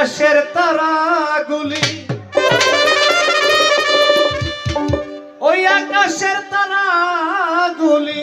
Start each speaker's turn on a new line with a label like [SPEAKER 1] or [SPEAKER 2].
[SPEAKER 1] আকাশের তারাগুলি। ওই আকাশের তারাগুলি